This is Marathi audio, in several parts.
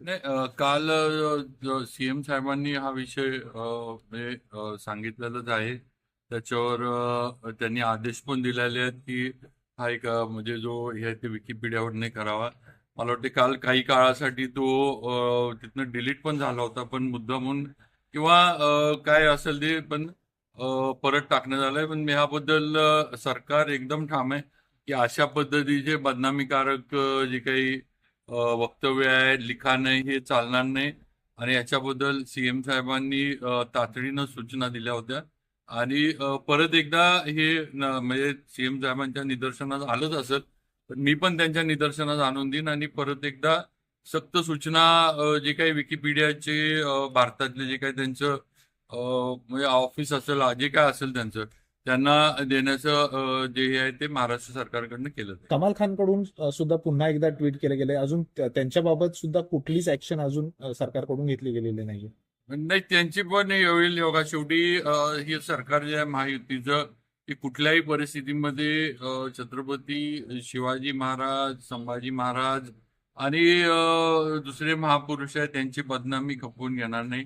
नाही काल सीएम साहेबांनी हा विषय सांगितलेलाच आहे. त्याच्यावर त्यांनी आदेश पण दिलेले आहेत की हा एक म्हणजे जो हे ते विकिपीडियावर नाही करावा. मला वाटते काल काही काळासाठी तो तिथनं डिलीट पण झाला होता पण मुद्दामून किंवा काय असेल ते पण परत टाकण्यात आलंय. पण मी ह्याबद्दल सरकार एकदम ठाम आहे की अशा पद्धतीचे बदनामीकारक जे काही वक्तव्य आहे लिखाण हे चालणार नाही. आणि याच्याबद्दल सीएम साहेबांनी तातडीनं सूचना दिल्या होत्या. आणि परत एकदा हे म्हणजे सीएम साहेबांच्या निदर्शनास आलंच असेल तर मी पण त्यांच्या निदर्शनास आणून देईन. आणि परत एकदा सक्त सूचना जे काही विकिपीडियाचे भारतातले जे काही त्यांचं म्हणजे ऑफिस असेल जे काय असेल त्यांचं त्यांना देण्याचं जे हे आहे ते महाराष्ट्र सरकारकडनं केलं कमाल खानकडून सुद्धा पुन्हा एकदा ट्विट केलं गेलंय अजून त्या- त्यांच्याबाबत सुद्धा कुठलीच ऍक्शन अजून सरकारकडून घेतली गेलेली नाहीये. नाही त्यांची पण होईल योगा शेवटी हे सरकार जे आहे महायुतीचं की कुठल्याही परिस्थितीमध्ये छत्रपती शिवाजी महाराज संभाजी महाराज आणि दुसरे महापुरुष आहेत त्यांची बदनामी खपवून घेणार नाही.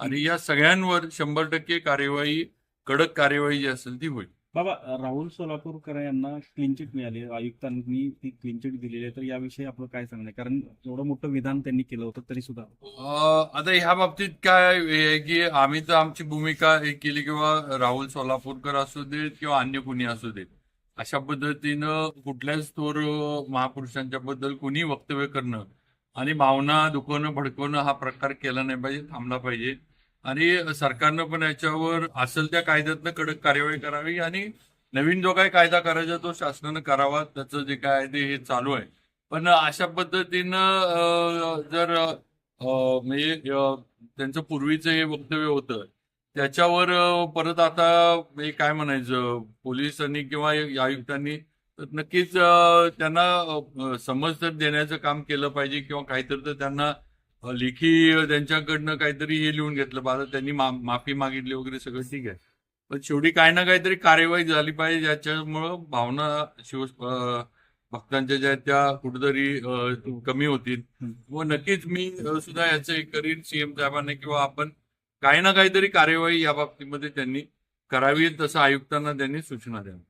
आणि या सगळ्यांवर शंभर टक्के कार्यवाही कडक कार्यवाही जी असेल ती होईल. बाबा राहुल सोलापूरकर यांना क्लीन चिट मिळाली. आयुक्तांनी ती क्लीन चिट दिलेली आहे. तर याविषयी आपलं काय सांगणं आहे? कारण एवढं मोठं विधान त्यांनी केलं होतं तरी सुद्धा. आता ह्या बाबतीत काय हे आहे की आम्ही तर आमची भूमिका हे केली किंवा राहुल सोलापूरकर असू देत किंवा अन्य कुणी असू देत अशा पद्धतीनं कुठल्याच थोर महापुरुषांच्या बद्दल कुणी वक्तव्य करणं आणि भावना दुखवणं भडकवणं हा प्रकार केला नाही पाहिजे थांबला पाहिजे. आणि सरकारनं पण याच्यावर असेल त्या कायद्यातनं कडक कार्यवाही करावी आणि नवीन जो काही कायदा करायचा तो शासनानं करावा त्याचं जे काय आहे ते हे चालू आहे. पण अशा पद्धतीनं जर म्हणजे त्यांचं पूर्वीचं हे वक्तव्य होतं त्याच्यावर परत आता हे काय म्हणायचं पोलिसांनी किंवा आयुक्तांनी नक्कीच त्यांना समज तर देण्याचं काम केलं पाहिजे किंवा काहीतरी तर त्यांना लेखी त्यांच्याकडनं काहीतरी हे लिहून घेतलं. पाहिजे त्यांनी मा- माफी मागितली वगैरे सगळं ठीक आहे. पण शेवटी काही ना काहीतरी कार्यवाही झाली पाहिजे ज्याच्यामुळं भावना शिव भक्तांच्या ज्या त्या कुठेतरी कमी होतील. व नक्कीच मी सुद्धा याचं एक करीन सीएम साहेबांनी किंवा आपण काही ना काहीतरी कार्यवाही या बाबतीमध्ये त्यांनी करावी तसं आयुक्तांना त्यांनी सूचना द्यावी.